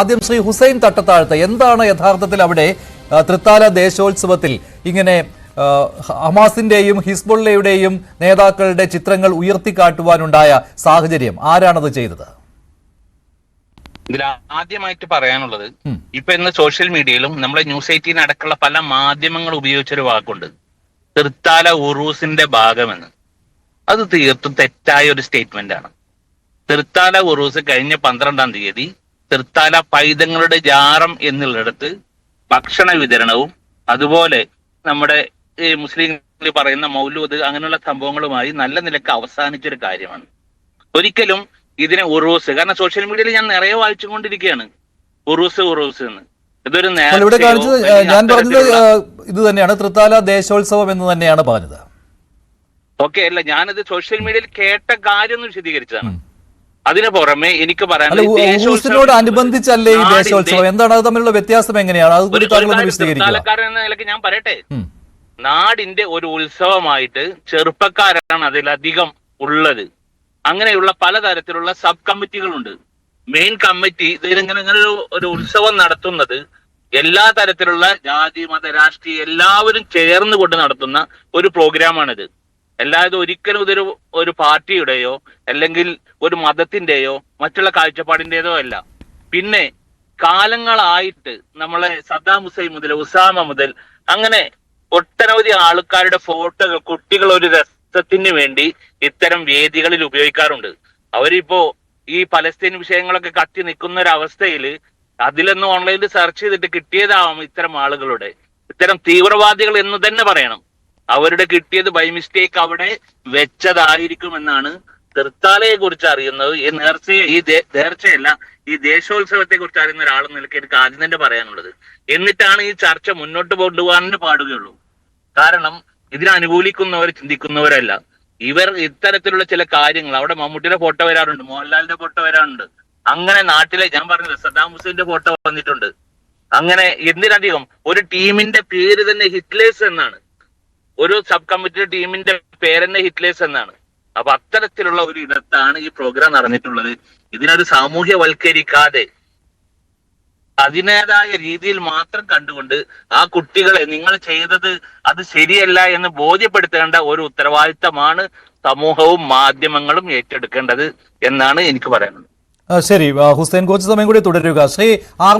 ആദ്യം ശ്രീ ഹുസൈൻ തട്ടത്താഴത്ത്. എന്താണ് യഥാർത്ഥത്തിൽ അവിടെ തൃത്താല ദേശോത്സവത്തിൽ ഇങ്ങനെ ഹമാസിന്റെയും ഹിസ്ബുള്ളയുടെയും നേതാക്കളുടെ ചിത്രങ്ങൾ ഉയർത്തിക്കാട്ടുവാനുണ്ടായ സാഹചര്യം? ആരാണത് ചെയ്തത്? ഇതിൽ ആദ്യമായിട്ട് പറയാനുള്ളത്. ഇപ്പൊ ഇന്ന് സോഷ്യൽ മീഡിയയിലും നമ്മുടെ ന്യൂസ് എയ്റ്റീൻ അടക്കമുള്ള പല മാധ്യമങ്ങൾ ഉപയോഗിച്ചൊരു വാക്കുണ്ട്. തൃത്താല ഉറൂസിന്റെ ഭാഗമെന്ന്. അത് തീർത്തും തെറ്റായ ഒരു സ്റ്റേറ്റ്മെന്റ് ആണ് തൃത്താല ഉറൂസ് കഴിഞ്ഞ പന്ത്രണ്ടാം തീയതി തൃത്താല പൈതങ്ങളുടെ ജാറം എന്നുള്ളിടത്ത് ഭക്ഷണ വിതരണവും അതുപോലെ നമ്മുടെ ഈ മുസ്ലിങ്ങൾ പറയുന്ന മൗലൂദ് അങ്ങനെയുള്ള സംഭവങ്ങളുമായി നല്ല നിലയ്ക്ക് അവസാനിച്ചൊരു കാര്യമാണ്. ഒരിക്കലും ഇതിനെ ഉറൂസ് കാരണം സോഷ്യൽ മീഡിയയിൽ ഞാൻ നിറയെ വായിച്ചുകൊണ്ടിരിക്കുകയാണ് ഉറൂസ് ഉറൂസ് എന്ന്. ഇതൊരു ഇവിടെ കാണിച്ചത് ഞാൻ പറഞ്ഞത് ഇത് തന്നെയാണ്. തൃത്താല ദേശോത്സവം എന്ന് തന്നെയാണ് പറഞ്ഞത്. ഓക്കെ അല്ല ഞാനത് സോഷ്യൽ മീഡിയയിൽ കേട്ട കാര്യം ഒന്ന് വിശദീകരിച്ചതാണ്. അതിന് പുറമെ എനിക്ക് പറയാനുള്ള പറയാനുള്ളത് അനുബന്ധിച്ചല്ലേ ഈ ദേശോത്സവം? എന്താണ് അത് തമ്മിലുള്ള വ്യത്യാസം എങ്ങനെയാണ്? തൃത്താലക്കാരൻ എന്ന നിലയ്ക്ക് ഞാൻ പറയട്ടെ. നാടിന്റെ ഒരു ഉത്സവമായിട്ട് ചെറുപ്പക്കാരാണ് അതിലധികം ഉള്ളത്. അങ്ങനെയുള്ള പലതരത്തിലുള്ള സബ് കമ്മിറ്റികളുണ്ട്. മെയിൻ കമ്മിറ്റി ഇതിലിങ്ങനെ ഇങ്ങനെ ഒരു ഒരു ഉത്സവം നടത്തുന്നത് എല്ലാ തരത്തിലുള്ള ജാതി മത രാഷ്ട്രീയ എല്ലാവരും ചേർന്ന് കൊണ്ട് നടത്തുന്ന ഒരു പ്രോഗ്രാമാണിത്. അല്ലാതെ ഒരിക്കലും ഇതൊരു ഒരു പാർട്ടിയുടെയോ അല്ലെങ്കിൽ ഒരു മതത്തിന്റെയോ മറ്റുള്ള കാഴ്ചപ്പാടിന്റേതോ അല്ല. പിന്നെ കാലങ്ങളായിട്ട് നമ്മളെ സദ്ദാം ഹുസൈൻ മുതൽ ഉസാമ മുതൽ അങ്ങനെ ഒട്ടനവധി ആൾക്കാരുടെ ഫോട്ടോകൾ കുട്ടികൾ ഒരു രസത്തിന് വേണ്ടി ഇത്തരം വേദികളിൽ ഉപയോഗിക്കാറുണ്ട്. അവരിപ്പോ ഈ പലസ്തീൻ വിഷയങ്ങളൊക്കെ കത്തി നിൽക്കുന്ന ഒരു അവസ്ഥയിൽ അതിലൊന്നും ഓൺലൈനിൽ സെർച്ച് ചെയ്തിട്ട് കിട്ടിയതാവും ഇത്തരം ആളുകളുടെ. ഇത്തരം തീവ്രവാദികൾ എന്ന് തന്നെ പറയണം. അവരുടെ കിട്ടിയത് ബൈ മിസ്റ്റേക്ക് അവിടെ വെച്ചതായിരിക്കും എന്നാണ് തൃത്താലയെ കുറിച്ച് അറിയുന്നത്. ഈ നേർച്ചയെ ഈ നേർച്ചയല്ല ഈ ദേശോത്സവത്തെ കുറിച്ച് അറിയുന്ന ഒരാൾ നിലയ്ക്ക് എനിക്ക് ആദ്യം തന്നെ പറയാനുള്ളത്. എന്നിട്ടാണ് ഈ ചർച്ച മുന്നോട്ട് കൊണ്ടുപോകാൻ പാടുകയുള്ളൂ. കാരണം ഇതിനെ അനുകൂലിക്കുന്നവർ ചിന്തിക്കുന്നവരല്ല. ഇവർ ഇത്തരത്തിലുള്ള ചില കാര്യങ്ങൾ അവിടെ മമ്മൂട്ടിയുടെ ഫോട്ടോ വരാറുണ്ട് മോഹൻലാലിന്റെ ഫോട്ടോ വരാറുണ്ട്. അങ്ങനെ നാട്ടിലെ ഞാൻ പറഞ്ഞത് സദ്ദാം ഹുസൈന്റെ ഫോട്ടോ വന്നിട്ടുണ്ട്. അങ്ങനെ എന്തിനധികം? ഒരു ടീമിന്റെ പേര് തന്നെ ഹിറ്റ്ലേഴ്സ് എന്നാണ്. ഒരു സബ് കമ്മിറ്റി ടീമിന്റെ പേര് തന്നെ ഹിറ്റ്ലേഴ്സ് എന്നാണ്. അപ്പൊ അത്തരത്തിലുള്ള ഒരു ഇടത്താണ് ഈ പ്രോഗ്രാം നടന്നിട്ടുള്ളത്. ഇതിനൊരു സാമൂഹ്യവൽക്കരിക്കാതെ അതിനേതായ രീതിയിൽ മാത്രം കണ്ടുകൊണ്ട് ആ കുട്ടികളെ നിങ്ങൾ ചെയ്തത് അത് ശരിയല്ല എന്ന് ബോധ്യപ്പെടുത്തേണ്ട ഒരു ഉത്തരവാദിത്തമാണ് സമൂഹവും മാധ്യമങ്ങളും ഏറ്റെടുക്കേണ്ടത് എന്നാണ് എനിക്ക് പറയാനുള്ളത്. ശരി. ഹുസൈൻ കോച്ച് സമയം കൂടി തുടരുക. ശ്രീ ആർ